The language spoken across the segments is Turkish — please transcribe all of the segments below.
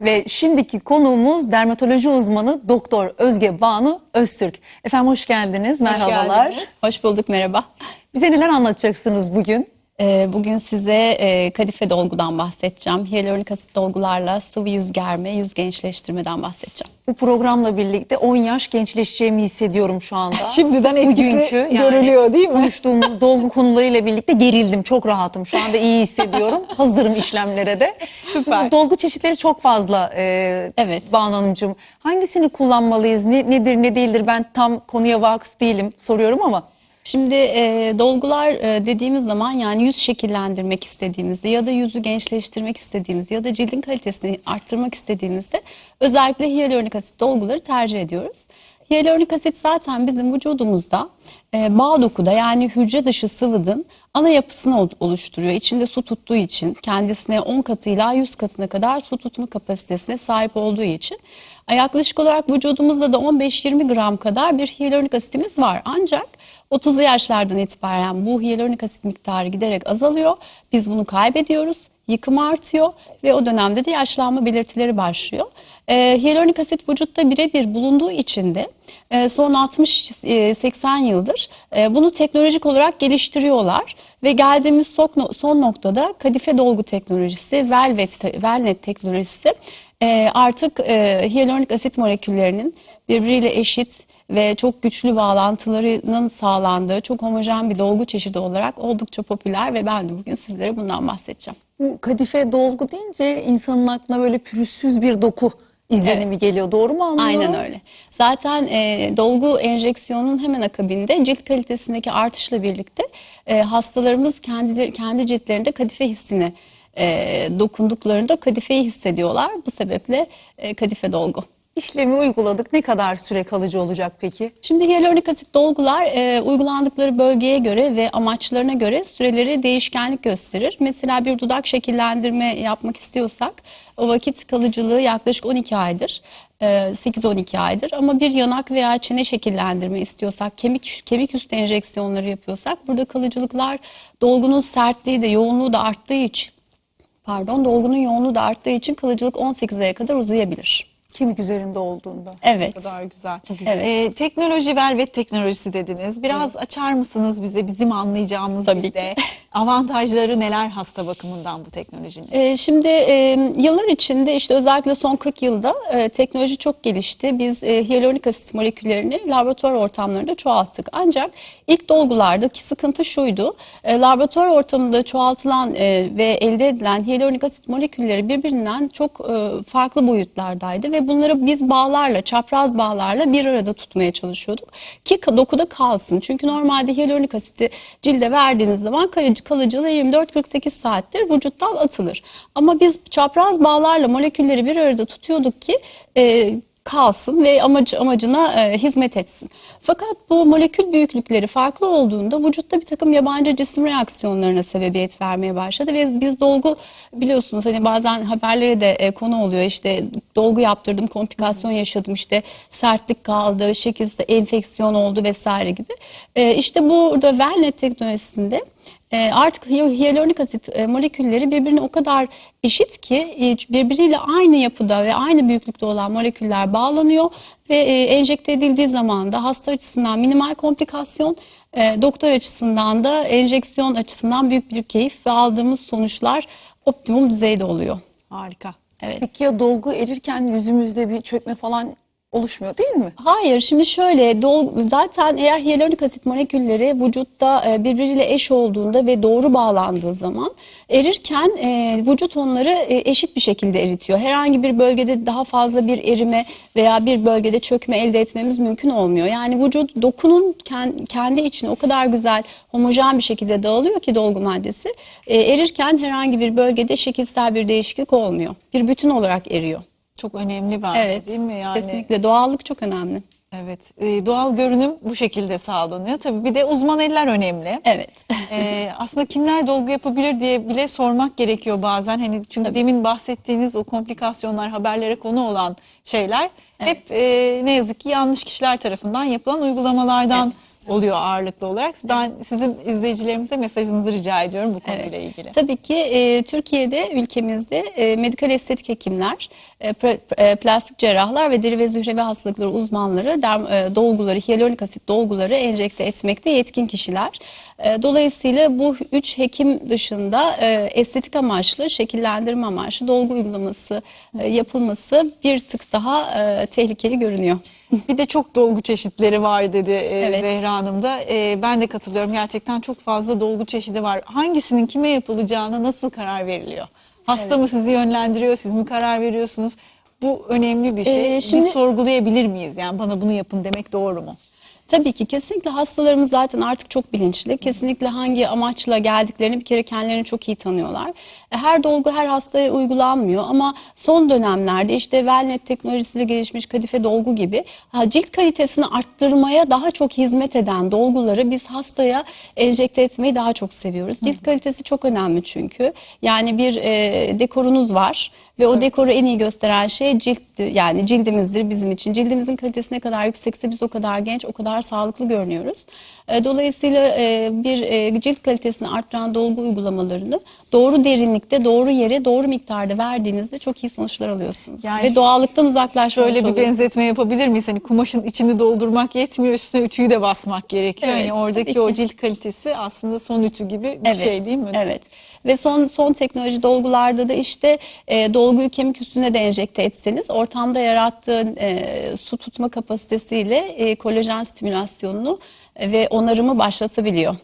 Ve şimdiki konuğumuz dermatoloji uzmanı Doktor Özge Banu Öztürk. Efendim hoş geldiniz. Merhabalar. Hoş, geldiniz. Hoş bulduk, merhaba. Bize neler anlatacaksınız bugün? Ee, bugün size e, kadife dolgudan bahsedeceğim. Hyaluronik asit dolgularla sıvı yüz germe, yüz gençleştirmeden bahsedeceğim. Bu programla birlikte 10 yaş gençleşeceğimi hissediyorum şu anda. Şimdiden etkisi görülüyor değil mi? Konuştuğumuz dolgu konularıyla birlikte gerildim. Çok rahatım. Şu anda iyi hissediyorum. Hazırım işlemlere de. Süper. Bu dolgu çeşitleri çok fazla. Ee, Evet. Banu Hanımcığım. Hangisini kullanmalıyız? Ne, nedir ne değildir? Ben tam konuya vakıf değilim. Soruyorum ama. Şimdi e, dolgular e, dediğimiz zaman yani yüz şekillendirmek istediğimizde ya da yüzü gençleştirmek istediğimizde ya da cildin kalitesini arttırmak istediğimizde özellikle hyaluronik asit dolguları tercih ediyoruz. Hyaluronik asit zaten bizim vücudumuzda e, bağ dokuda yani hücre dışı sıvının ana yapısını ol- oluşturuyor. İçinde su tuttuğu için kendisine 10 katıyla 100 katına kadar su tutma kapasitesine sahip olduğu için yaklaşık olarak vücudumuzda da 15-20 gram kadar bir hyaluronik asitimiz var. Ancak 30'lu yaşlardan itibaren bu hyaluronik asit miktarı giderek azalıyor. Biz bunu kaybediyoruz. Yıkım artıyor ve o dönemde de yaşlanma belirtileri başlıyor. E, hyaluronik asit vücutta birebir bulunduğu için de e, son 60-80 yıldır e, bunu teknolojik olarak geliştiriyorlar. Ve geldiğimiz son, son noktada kadife dolgu teknolojisi, Velvet, Velnet teknolojisi e, artık e, hyaluronik asit moleküllerinin birbiriyle eşit ve çok güçlü bağlantılarının sağlandığı çok homojen bir dolgu çeşidi olarak oldukça popüler ve ben de bugün sizlere bundan bahsedeceğim. Bu kadife dolgu deyince insanın aklına böyle pürüzsüz bir doku izlenimi geliyor. Doğru mu anlıyorum? Aynen öyle. Zaten e, dolgu enjeksiyonun hemen akabinde cilt kalitesindeki artışla birlikte e, hastalarımız kendi kendi ciltlerinde kadife hissini e, dokunduklarında kadifeyi hissediyorlar. Bu sebeple e, kadife dolgu. İşlemi uyguladık. Ne kadar süre kalıcı olacak peki? Şimdi hyaluronik asit dolgular e, uygulandıkları bölgeye göre ve amaçlarına göre süreleri değişkenlik gösterir. Mesela bir dudak şekillendirme yapmak istiyorsak o vakit kalıcılığı yaklaşık 12 aydır. e, 8-12 aydır ama bir yanak veya çene şekillendirme istiyorsak kemik kemik üstü enjeksiyonları yapıyorsak burada kalıcılıklar dolgunun sertliği de yoğunluğu da arttığı için pardon dolgunun yoğunluğu da arttığı için kalıcılık 18 aya kadar uzayabilir. Kemik üzerinde olduğunda. Evet. Ne kadar güzel. Evet. Ee, teknoloji velvet teknolojisi dediniz. Biraz açar mısınız bize bizim anlayacağımız Tabii dilde? ki. Avantajları neler hasta bakımından bu teknolojinin? Ee, Şimdi e, yıllar içinde işte özellikle son 40 yılda e, teknoloji çok gelişti. Biz e, hyaluronik asit moleküllerini laboratuvar ortamlarında çoğalttık. Ancak ilk dolgulardaki sıkıntı şuydu. E, Laboratuvar ortamında çoğaltılan e, ve elde edilen hyaluronik asit molekülleri birbirinden çok e, farklı boyutlardaydı ve bunları biz bağlarla, çapraz bağlarla bir arada tutmaya çalışıyorduk ki dokuda kalsın. Çünkü normalde hyaluronik asiti cilde verdiğiniz zaman kalıcı kalıcılığı 24-48 saattir vücuttan atılır. Ama biz çapraz bağlarla molekülleri bir arada tutuyorduk ki e, kalsın ve amacı amacına e, hizmet etsin. Fakat bu molekül büyüklükleri farklı olduğunda vücutta bir takım yabancı cisim reaksiyonlarına sebebiyet vermeye başladı ve biz dolgu biliyorsunuz hani bazen haberlere de e, konu oluyor işte dolgu yaptırdım komplikasyon yaşadım işte sertlik kaldı şekilde enfeksiyon oldu vesaire gibi. E, işte burada Velnet teknolojisinde e, artık hy- hyaluronik asit e, molekülleri birbirine o kadar eşit ki e, birbiriyle aynı yapıda ve aynı büyüklükte olan moleküller bağlanıyor ve e, enjekte edildiği zaman da hasta açısından minimal komplikasyon, e, doktor açısından da enjeksiyon açısından büyük bir keyif ve aldığımız sonuçlar optimum düzeyde oluyor. Harika. Evet. Peki ya dolgu erirken yüzümüzde bir çökme falan oluşmuyor değil mi? Hayır şimdi şöyle dol, zaten eğer hyaluronik asit molekülleri vücutta e, birbiriyle eş olduğunda ve doğru bağlandığı zaman erirken e, vücut onları e, eşit bir şekilde eritiyor. Herhangi bir bölgede daha fazla bir erime veya bir bölgede çökme elde etmemiz mümkün olmuyor. Yani vücut dokunun ken- kendi içine o kadar güzel homojen bir şekilde dağılıyor ki dolgu maddesi e, erirken herhangi bir bölgede şekilsel bir değişiklik olmuyor. Bir bütün olarak eriyor. Çok önemli bence Evet. değil mi? Yani Kesinlikle doğallık çok önemli. Evet. Ee, doğal görünüm bu şekilde sağlanıyor. Tabii bir de uzman eller önemli. Evet. Ee, aslında kimler dolgu yapabilir diye bile sormak gerekiyor bazen. Hani çünkü demin bahsettiğiniz o komplikasyonlar haberlere konu olan şeyler hep e, ne yazık ki yanlış kişiler tarafından yapılan uygulamalardan oluyor ağırlıklı olarak. Ben sizin izleyicilerimize mesajınızı rica ediyorum bu konuyla ilgili. Tabii ki e, Türkiye'de ülkemizde e, medikal estetik hekimler, e, pra- e, plastik cerrahlar ve deri ve zührevi hastalıkları uzmanları derm, e, dolguları, hyaluronik asit dolguları enjekte etmekte yetkin kişiler. E, dolayısıyla bu üç hekim dışında e, estetik amaçlı, şekillendirme amaçlı dolgu uygulaması e, yapılması bir tık daha e, tehlikeli görünüyor. Bir de çok dolgu çeşitleri var dedi e, Evet. Zehra Hanım da. E, ben de katılıyorum. Gerçekten çok fazla dolgu çeşidi var. Hangisinin kime yapılacağına nasıl karar veriliyor? Hasta mı sizi yönlendiriyor, siz mi karar veriyorsunuz? Bu önemli bir şey. Ee, şimdi- Biz sorgulayabilir miyiz? Yani bana bunu yapın demek doğru mu? Tabii ki kesinlikle hastalarımız zaten artık çok bilinçli. Kesinlikle hangi amaçla geldiklerini bir kere kendilerini çok iyi tanıyorlar. Her dolgu her hastaya uygulanmıyor ama son dönemlerde işte Wellnet teknolojisiyle gelişmiş kadife dolgu gibi cilt kalitesini arttırmaya daha çok hizmet eden dolguları biz hastaya enjekte etmeyi daha çok seviyoruz. Cilt kalitesi çok önemli çünkü. Yani bir e, dekorunuz var ve o dekoru en iyi gösteren şey cilttir. Yani cildimizdir bizim için. Cildimizin kalitesi ne kadar yüksekse biz o kadar genç, o kadar sağlıklı görünüyoruz. E, Dolayısıyla e, bir e, cilt kalitesini arttıran dolgu uygulamalarını doğru derinlikte, doğru yere, doğru miktarda verdiğinizde çok iyi sonuçlar alıyorsunuz. Yani ve doğallıktan uzaklaşmış Şöyle bir oluyorsunuz. benzetme yapabilir miyiz? Hani kumaşın içini doldurmak yetmiyor, üstüne ütüyü de basmak gerekiyor. Evet, hani oradaki o cilt kalitesi aslında son ütü gibi bir Evet, şey değil mi? Evet. Ve son son teknoloji dolgularda da işte e, dolguyu kemik üstüne de enjekte etseniz ortamda yarattığı e, su tutma kapasitesiyle e, kolajen stimülasyonunu e, ve onarımı başlatabiliyor.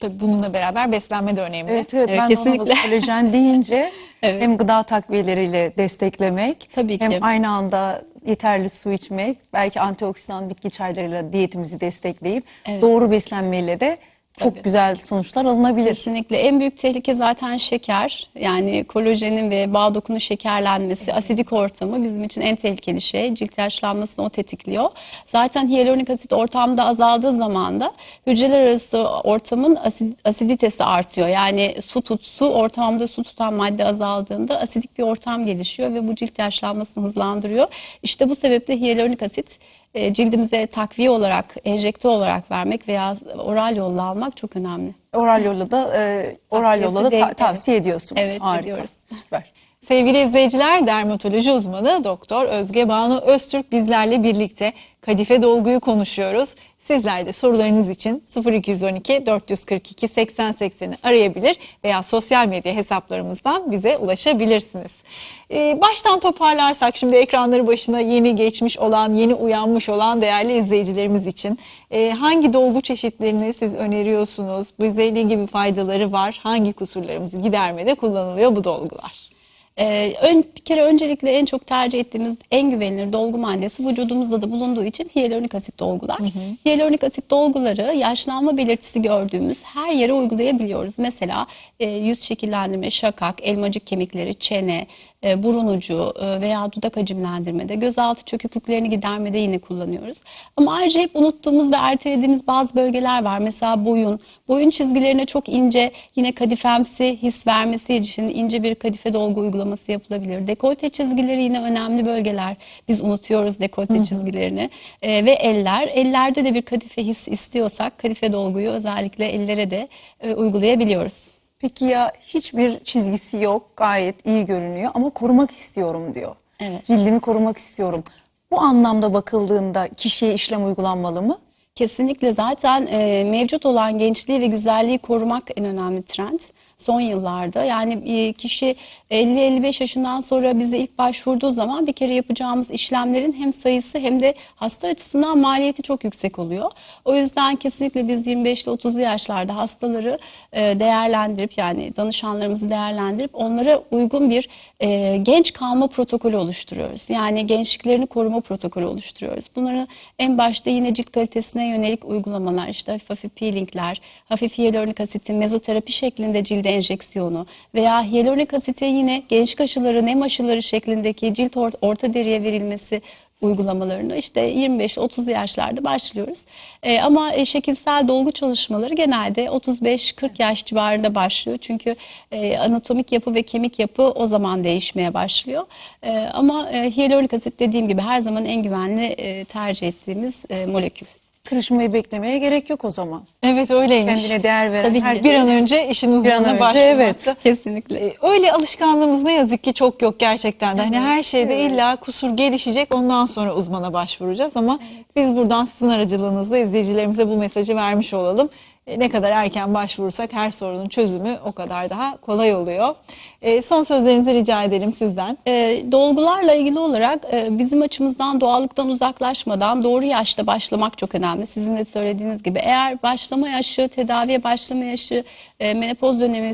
Tabii bununla beraber beslenme de önemli. Evet evet Evet, ben de kesinlikle. ona kolajen deyince Evet. hem gıda takviyeleriyle desteklemek Tabii hem ki. aynı anda yeterli su içmek belki antioksidan bitki çaylarıyla diyetimizi destekleyip Evet. doğru beslenmeyle de çok Tabii. güzel sonuçlar alınabilir. Kesinlikle en büyük tehlike zaten şeker. Yani kolajenin ve bağ dokunun şekerlenmesi, asidik ortamı bizim için en tehlikeli şey. Cilt yaşlanmasını o tetikliyor. Zaten hyaluronik asit ortamda azaldığı zaman da hücreler arası ortamın asid, asiditesi artıyor. Yani su tut, su ortamda su tutan madde azaldığında asidik bir ortam gelişiyor ve bu cilt yaşlanmasını hızlandırıyor. İşte bu sebeple hyaluronik asit e, cildimize takviye olarak, enjekte olarak vermek veya oral yolla almak çok önemli. Oral yolla da e, oral yolla da ta- tavsiye ediyorsunuz. Evet, Harika. ediyoruz. Süper. Sevgili izleyiciler, dermatoloji uzmanı Doktor Özge Banu Öztürk bizlerle birlikte kadife dolguyu konuşuyoruz. Sizler de sorularınız için 0212 442 80 80'i arayabilir veya sosyal medya hesaplarımızdan bize ulaşabilirsiniz. Ee, baştan toparlarsak şimdi ekranları başına yeni geçmiş olan, yeni uyanmış olan değerli izleyicilerimiz için e, hangi dolgu çeşitlerini siz öneriyorsunuz? Bize ne gibi faydaları var? Hangi kusurlarımızı gidermede kullanılıyor bu dolgular? Ee, ön, bir kere öncelikle en çok tercih ettiğimiz en güvenilir dolgu maddesi vücudumuzda da bulunduğu için hyaluronik asit dolgular. Hyaluronik asit dolguları yaşlanma belirtisi gördüğümüz her yere uygulayabiliyoruz. Mesela e, yüz şekillendirme, şakak, elmacık kemikleri, çene, e, burun ucu e, veya dudak hacimlendirmede, gözaltı çöküklüklerini gidermede yine kullanıyoruz. Ama ayrıca hep unuttuğumuz ve ertelediğimiz bazı bölgeler var. Mesela boyun. Boyun çizgilerine çok ince yine kadifemsi his vermesi için ince bir kadife dolgu uygulaması yapılabilir. Dekolte çizgileri yine önemli bölgeler. Biz unutuyoruz dekolte çizgilerini. E, ve eller. Ellerde de bir kadife his istiyorsak kadife dolguyu özellikle ellere de e, uygulayabiliyoruz. Peki ya hiçbir çizgisi yok gayet iyi görünüyor ama korumak istiyorum diyor. Evet. Cildimi korumak istiyorum. Bu anlamda bakıldığında kişiye işlem uygulanmalı mı? Kesinlikle zaten e, mevcut olan gençliği ve güzelliği korumak en önemli trend son yıllarda. Yani e, kişi 50-55 yaşından sonra bize ilk başvurduğu zaman bir kere yapacağımız işlemlerin hem sayısı hem de hasta açısından maliyeti çok yüksek oluyor. O yüzden kesinlikle biz 25 ile 30'lu yaşlarda hastaları e, değerlendirip yani danışanlarımızı değerlendirip onlara uygun bir e, genç kalma protokolü oluşturuyoruz. Yani gençliklerini koruma protokolü oluşturuyoruz. Bunları en başta yine cilt kalitesine yönelik uygulamalar işte hafif hafif peelingler, hafif hyaluronik asitin mezoterapi şeklinde cilde enjeksiyonu veya hyaluronik asite yine gençlik aşıları, nem aşıları şeklindeki cilt or- orta deriye verilmesi uygulamalarını işte 25-30 yaşlarda başlıyoruz. Ee, ama e, şekilsel dolgu çalışmaları genelde 35-40 yaş civarında başlıyor. Çünkü e, anatomik yapı ve kemik yapı o zaman değişmeye başlıyor. E, ama e, hyaluronik asit dediğim gibi her zaman en güvenli e, tercih ettiğimiz e, molekül. Kırışmayı beklemeye gerek yok o zaman. Evet öyleymiş. Kendine değer veren Tabii ki. herkes bir an önce işin uzmanına önce, başvurmakta. evet. Kesinlikle. E, Öyle alışkanlığımız ne yazık ki çok yok gerçekten de. Hani her şeyde illa kusur gelişecek ondan sonra uzmana başvuracağız ama biz buradan sizin aracılığınızla izleyicilerimize bu mesajı vermiş olalım. E, Ne kadar erken başvurursak her sorunun çözümü o kadar daha kolay oluyor. E, son sözlerinizi rica edelim sizden. E, dolgularla ilgili olarak bizim açımızdan doğallıktan uzaklaşmadan doğru yaşta başlamak çok önemli. Sizin de söylediğiniz gibi eğer başlama yaşı, tedaviye başlama yaşı, menopoz dönemi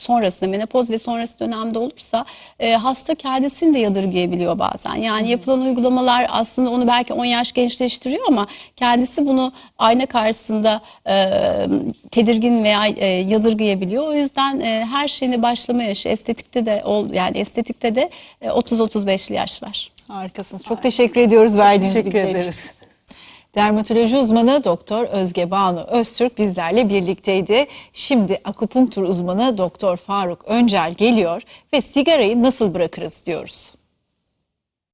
sonrasında menopoz ve sonrası dönemde olursa e, hasta kendisini de yadırgayabiliyor bazen. Yani yapılan uygulamalar aslında onu belki 10 yaş gençleştiriyor ama kendisi bunu ayna karşısında e, tedirgin veya e, yadırgayabiliyor. O yüzden e, her şeyine başlama yaşı estetikte de ol yani estetikte de e, 30-35'li yaşlar. Harikasınız. Çok teşekkür ediyoruz verdiğiniz Teşekkür bilgiler için. ederiz. Dermatoloji uzmanı Doktor Özge Banu Öztürk bizlerle birlikteydi. Şimdi akupunktur uzmanı Doktor Faruk Öncel geliyor ve sigarayı nasıl bırakırız diyoruz.